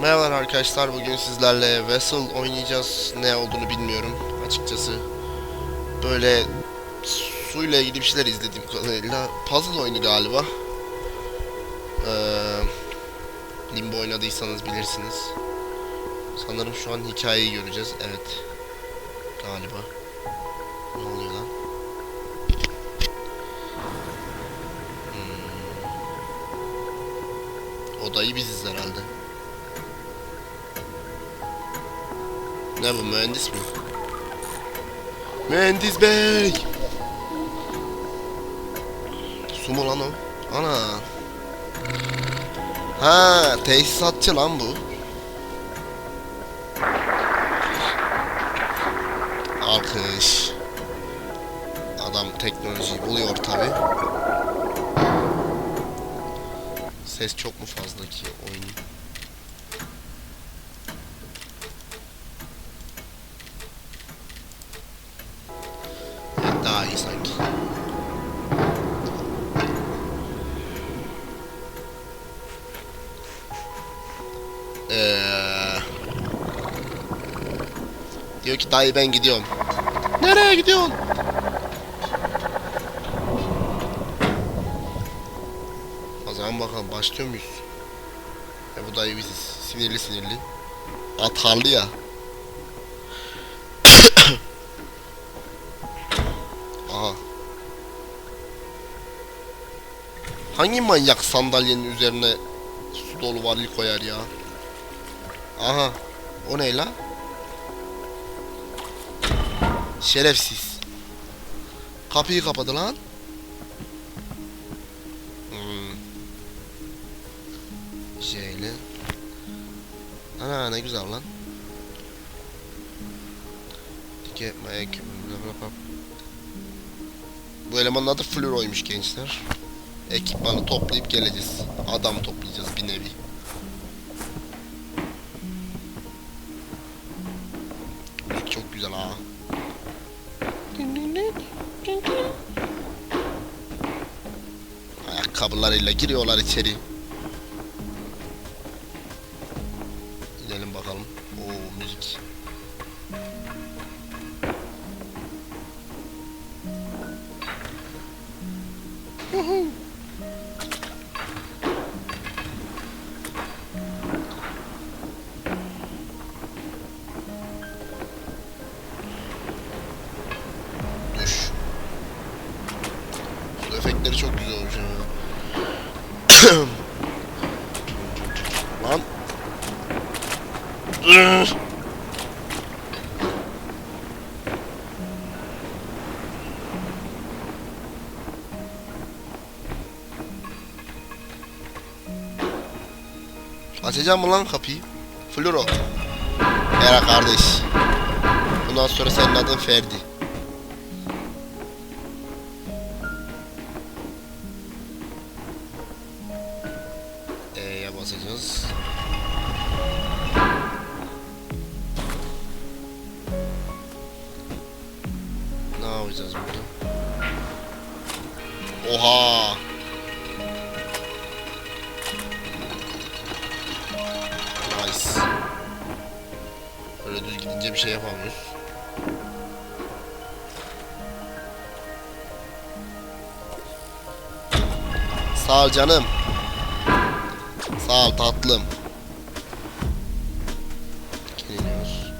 Merhabalar arkadaşlar bugün sizlerle Vessel oynayacağız. Ne olduğunu bilmiyorum açıkçası. Böyle suyla ilgili bir şeyler izlediğim kadarıyla puzzle oyunu galiba. Ee, Limbo oynadıysanız bilirsiniz. Sanırım şu an hikayeyi göreceğiz. Evet Galiba. Ne oluyor lan? Hmm. Odayı biziz herhalde Ne bu mühendis mi? Mühendis bey! Su mu lan o? Ana! Ha, tesisatçı lan bu. Alkış. Adam teknolojiyi buluyor tabi. Ses çok mu fazla ki oyunun? Diyor ki dayı ben gidiyorum. Nereye gidiyorsun? O zaman bakalım başlıyor muyuz? E bu dayı biziz. Sinirli sinirli. Atarlı ya. Aha. Hangi manyak sandalyenin üzerine su dolu varil koyar ya? Aha. O ne la? Şerefsiz. Kapıyı kapadı lan. Hmm. Şeyle. Ana ne güzel lan. My equipment. Bu elemanın adı Fluro'ymuş gençler. Ekipmanı toplayıp geleceğiz. Adam toplayacağız bir nevi. Ayakkabılarıyla giriyorlar içeri. Gidelim bakalım. Oo müzik. Woohoo. Açacağım mı lan kapıyı? Floro. Merhaba kardeş. Bundan sonra senin adın Ferdi. Gidince bir şey yapamıyoruz. Sağ ol canım. Sağ ol tatlım. Geliyoruz.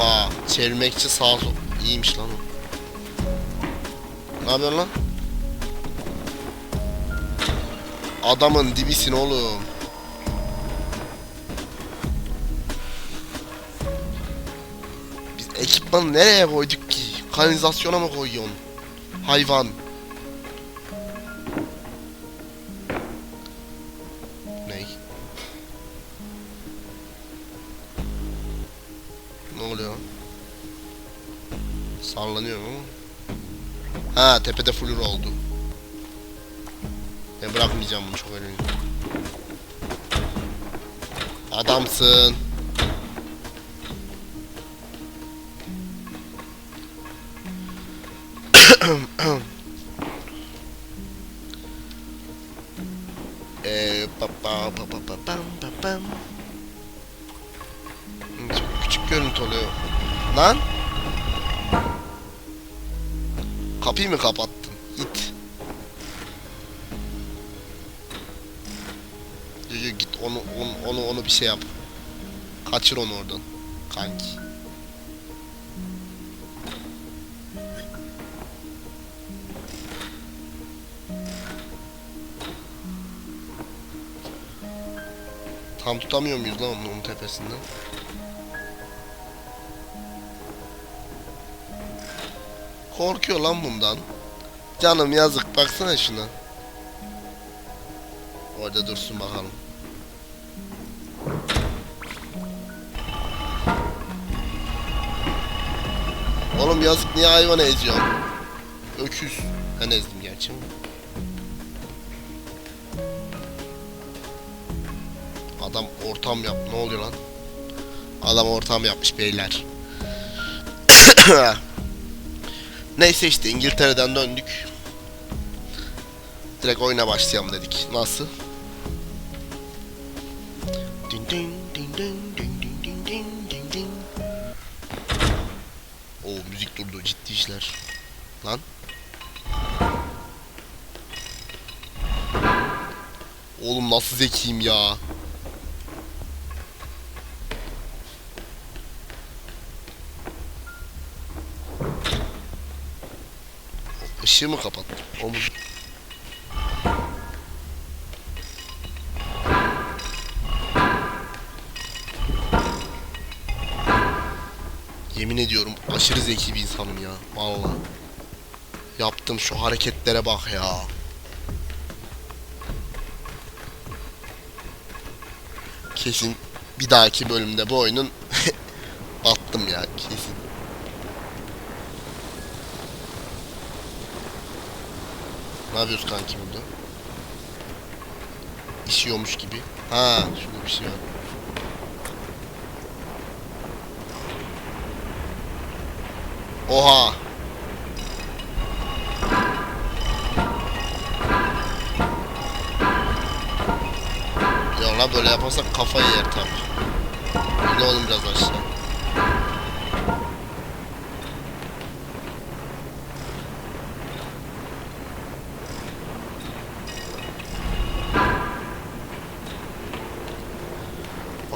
Aa, çevirmekçi sağ sol. İyiymiş lan o. Ne yapıyorsun lan? Adamın dibisin oğlum. Biz ekipmanı nereye koyduk ki? Kanalizasyona mı koyuyorsun? Hayvan. Ha tepede fullur oldu. Ben bırakmayacağım bunu çok önemli. Adamsın. küçük görüntü oluyor. Lan. Kapıyı mı kapattın? Git. Git onu onu onu onu bir şey yap. Kaçır onu oradan. Kanki. Tam tutamıyor muyuz lan onun tepesinden? Korkuyor lan bundan. Canım yazık baksana şuna. Orada dursun bakalım. Oğlum yazık niye hayvanı eziyorsun? Öküz. Ben ezdim gerçi ama. Adam ortam yap. Ne oluyor lan? Adam ortam yapmış beyler. Neyse işte İngiltere'den döndük. Direkt oyuna başlayalım dedik. Nasıl? Din din din din din din din din din din. Oo müzik durdu ciddi işler. Lan. Oğlum nasıl zekiyim ya. Işığı mı kapattım? O mu? Yemin ediyorum aşırı zeki bir insanım ya. Vallahi. Yaptım şu hareketlere bak ya. Kesin bir dahaki bölümde bu oyunun attım ya kesin. Ne yapıyoruz kanki burada? İşiyormuş gibi. Ha, şurada bir şey var. Oha. Ya lan böyle yaparsak kafayı yer tabi. Ne oğlum biraz aşağı.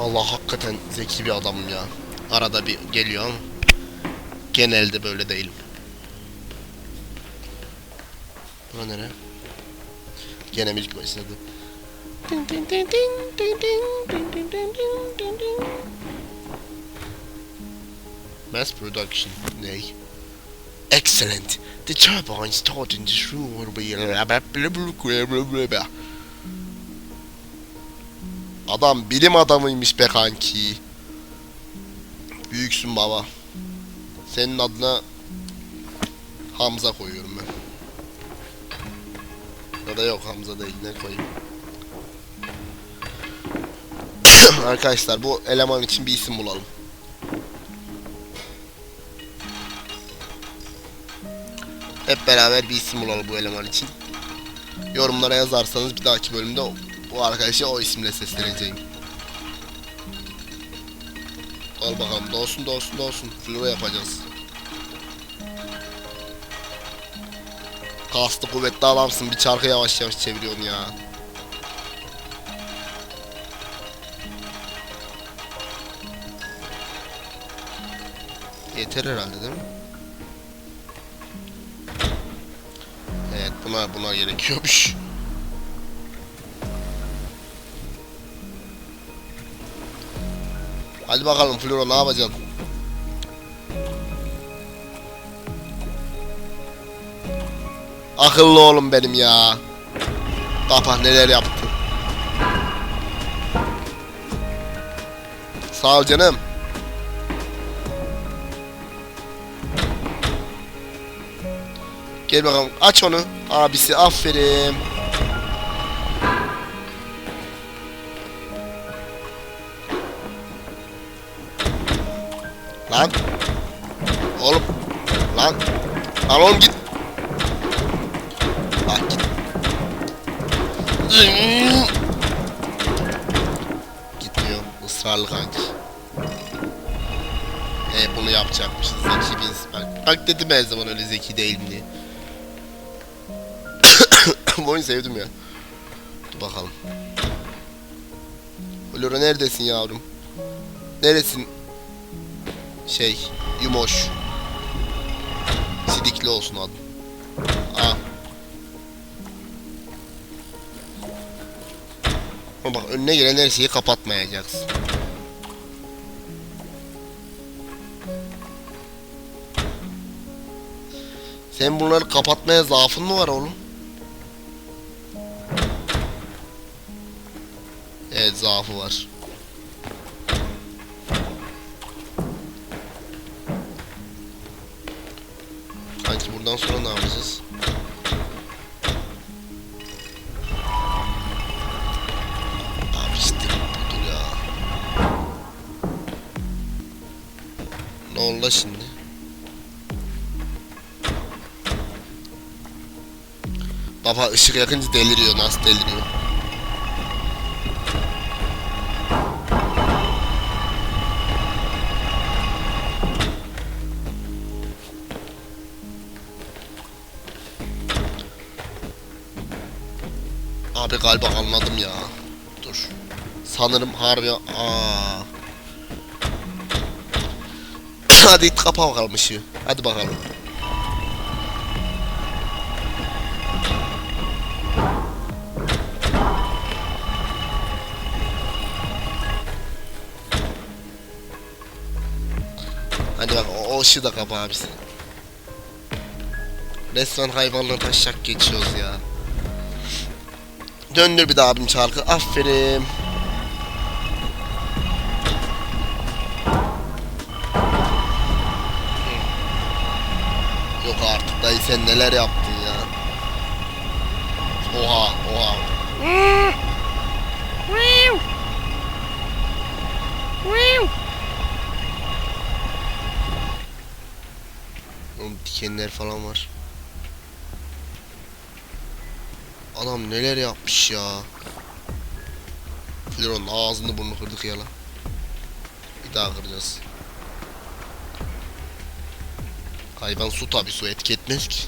Vallahi hakikaten zeki bir adamım ya. Arada bir geliyor ama genelde böyle değilim. Bura nere? Gene müzik başladı. Mass production. Ney? Excellent. The turbine stored in this room will be Adam bilim adamıymış be kanki. Büyüksün baba. Senin adına Hamza koyuyorum ben. Ya da yok Hamza değil ne koyayım. Arkadaşlar bu eleman için bir isim bulalım. Hep beraber bir isim bulalım bu eleman için. Yorumlara yazarsanız bir dahaki bölümde bu arkadaşı o isimle sesleneceğim. Al bakalım doğsun doğsun doğsun. Flora yapacağız. Kaslı kuvvetli adamsın bir çarkı yavaş yavaş çeviriyorsun ya. Yeter herhalde değil mi? Evet buna buna gerekiyormuş. Hadi bakalım Flora ne yapacaksın? Akıllı oğlum benim ya. Baba neler yaptı. Sağ ol canım. Gel bakalım aç onu. Abisi aferin. Lan. Oğlum. Git. Bak git. Gitmiyor. Israrlı kanki. E bunu yapacakmışız. Zeki biz. Bak, bak dedim her zaman öyle zeki değilim diye. Bu oyunu sevdim ya. Dur bakalım. Flora neredesin yavrum? Neresin? Şey, Yumoş. Sidikli olsun adı. Aa. Ama bak önüne gelen her şeyi kapatmayacaksın. Sen bunları kapatmaya zaafın mı var oğlum? Evet zaafı var. Buradan sonra ne yapacağız? Abi işte budur ya. Ne oldu şimdi? Baba ışık yakınca deliriyor. Nasıl deliriyor? Galiba anladım ya. Dur. Sanırım harbi aa. Hadi kapa bakalım ışığı. Hadi bakalım. Hadi bak o, o ışığı da kapa abisi. Resmen hayvanla taşak geçiyoruz ya. Döndür bir daha abim çarkı. Aferin. Yok artık dayı sen neler yaptın ya. Oha oha. Oğlum dikenler falan var. Adam neler yapmış ya. Floron'un ağzını burnunu kırdık ya lan. Bir daha kıracağız. Hayvan su tabi su etki etmez ki.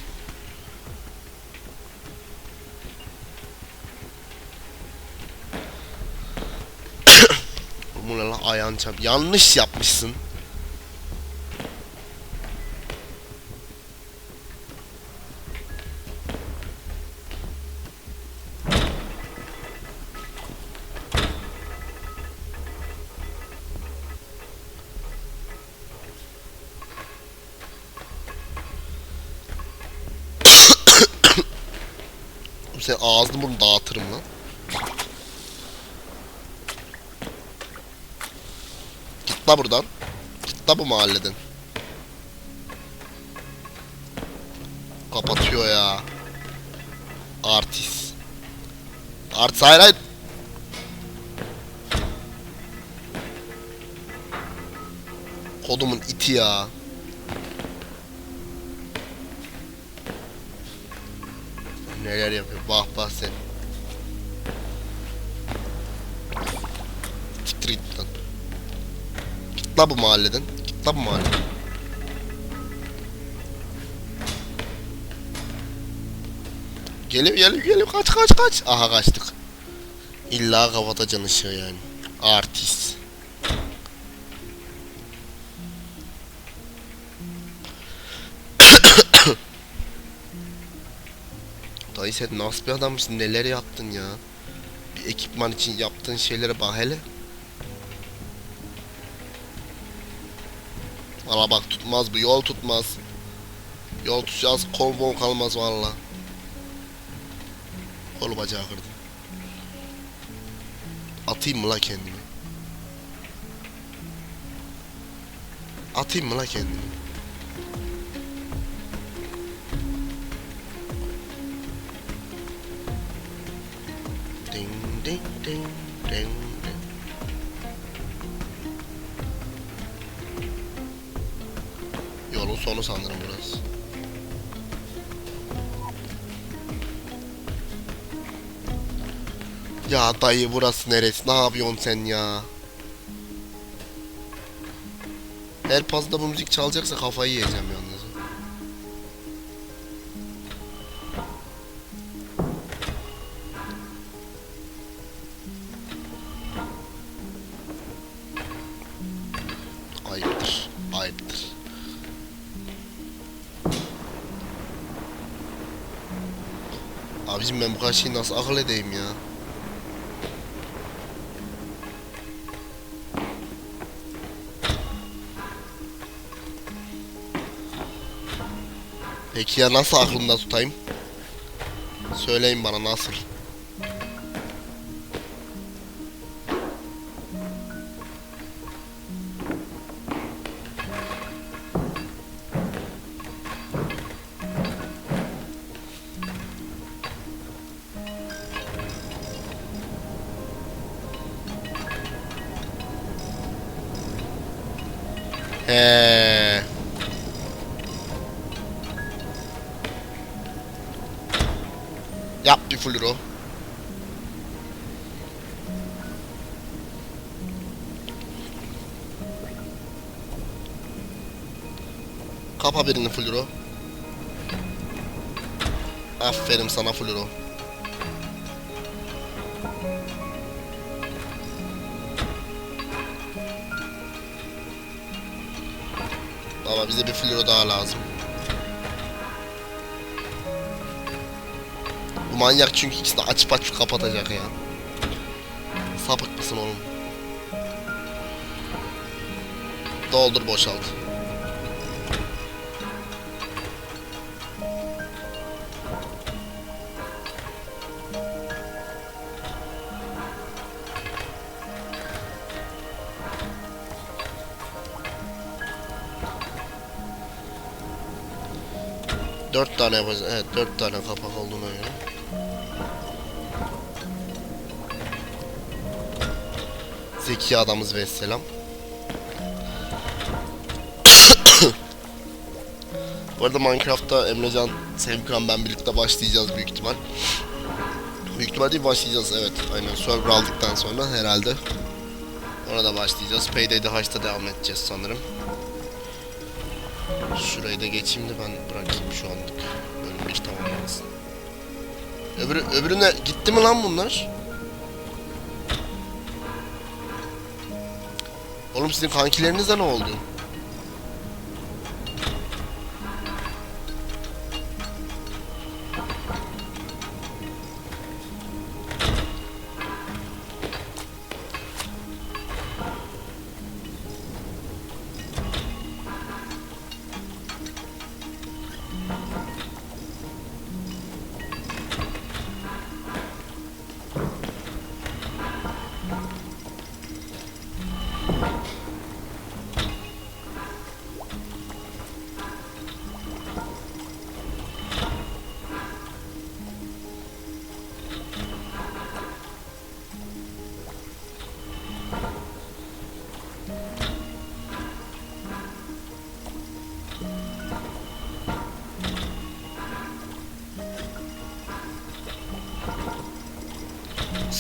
Bu ne lan ayağın çarp. Yanlış yapmışsın. Sen ağzını bunu dağıtırım lan. Git la buradan. Git la bu mahalleden. Kapatıyor ya. Artist. Artist hayır hayır. Kodumun iti ya. Neler yapıyor? Bak bak sen. Siktir git lan. Git la bu mahalleden. Git la bu mahalleden. Geliyor geliyor geliyor kaç kaç kaç. Aha kaçtık. İlla kapatacaksın ışığı yani. Artist. Dayı sen nasıl bir adammışsın neler yaptın ya. Bir ekipman için yaptığın şeylere bak hele. Valla bak tutmaz bu yol tutmaz. Yol tutacağız kol bol kalmaz valla. Kolu bacağı kırdım. Atayım mı la kendimi? Atayım mı la kendimi? Ding ding ding ding. Yolun sonu sanırım burası. Ya dayı burası neresi? Ne yapıyorsun sen ya? Her pazda bu müzik çalacaksa kafayı yiyeceğim yani. Şeyi nasıl akıl edeyim ya? Peki ya nasıl aklımda tutayım? Söyleyin bana nasıl? Yap bir fluro. Kapa birini fluro. Aferin sana fluro. Baba bize bir fluro daha lazım. Manyak çünkü ikisini açıp açıp kapatacak ya. Sapık mısın oğlum? Doldur boşalt. Dört tane yapacağız. Evet dört tane kapak olduğuna göre. Zeki adamız ve selam. Bu arada Minecraft'ta Emrecan, Sevkan ben birlikte başlayacağız büyük ihtimal. Büyük ihtimal değil başlayacağız evet. Aynen server aldıktan sonra herhalde. Ona da başlayacağız. Payday'de Haç'ta devam edeceğiz sanırım. Şurayı da geçeyim de ben bırakayım şu anlık. Bölüm bir tamamlansın. Öbürü, öbürüne gitti mi lan bunlar? Oğlum sizin kankilerinize ne oldu?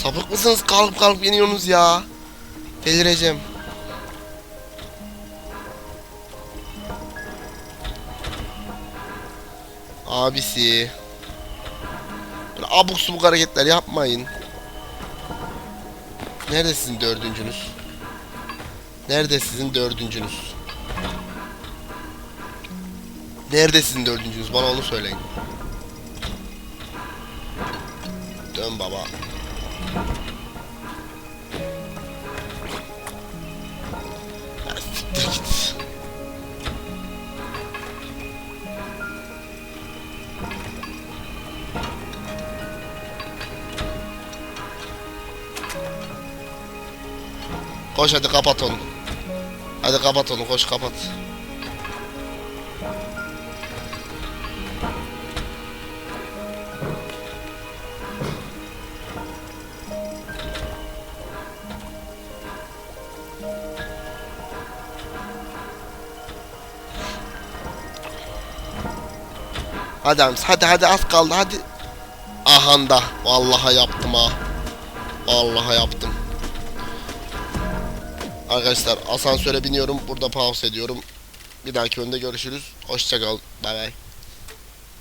Sapık mısınız? Kalkıp kalkıp iniyorsunuz ya. Delireceğim. Abisi. Böyle abuk subuk hareketler yapmayın. Nerede sizin dördüncünüz? Nerede sizin dördüncünüz? Nerede sizin dördüncünüz? Bana onu söyleyin. Dön baba. Koş hadi kapat onu. Hadi kapat onu koş kapat. Hadi hadi hadi az kaldı hadi. Ahanda vallahi yaptım ha. Allah'a yaptım. Arkadaşlar asansöre biniyorum. Burada pause ediyorum. Bir dahaki önde görüşürüz. Hoşçakal. Bay bay.